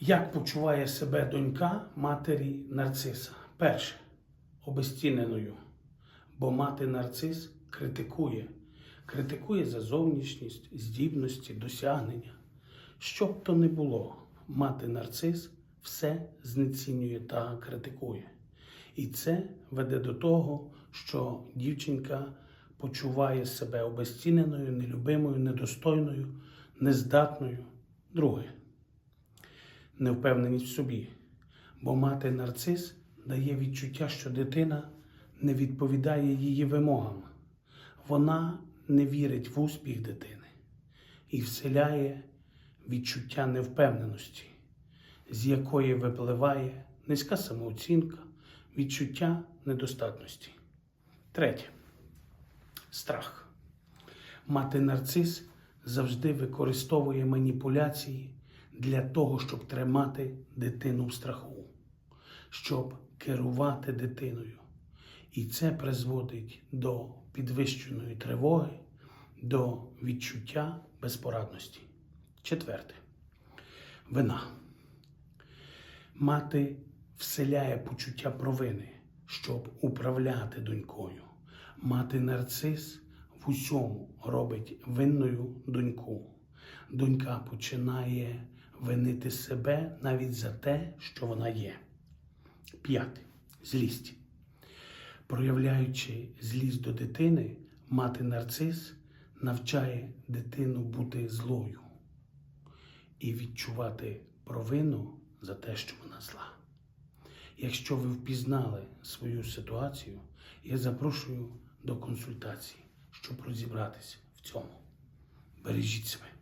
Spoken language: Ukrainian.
Як почуває себе донька матері нарциса? Перше, обезціненою. Бо мати нарцис критикує, критикує за зовнішність, здібності, досягнення. Що б то не було, мати нарцис все знецінює та критикує. І це веде до того, що дівчинка почуває себе обезціненою, нелюбимою, недостойною, нездатною. Друге невпевненість в собі, бо мати нарцис дає відчуття, що дитина не відповідає її вимогам. Вона не вірить в успіх дитини і вселяє відчуття невпевненості, з якої випливає низька самооцінка, відчуття недостатності. Третє страх. Мати нарцис завжди використовує маніпуляції для того, щоб тримати дитину в страху, щоб керувати дитиною. І це призводить до підвищеної тривоги, до відчуття безпорадності. Четверте. Вина. Мати вселяє почуття провини, щоб управляти донькою. Мати нарцис в усьому робить винною доньку. Донька починає винити себе навіть за те, що вона є. П'яте. Злість. Проявляючи злість до дитини, мати нарцис навчає дитину бути злою і відчувати провину за те, що вона зла. Якщо ви впізнали свою ситуацію, я запрошую до консультації, щоб розібратися в цьому. Бережіть себе.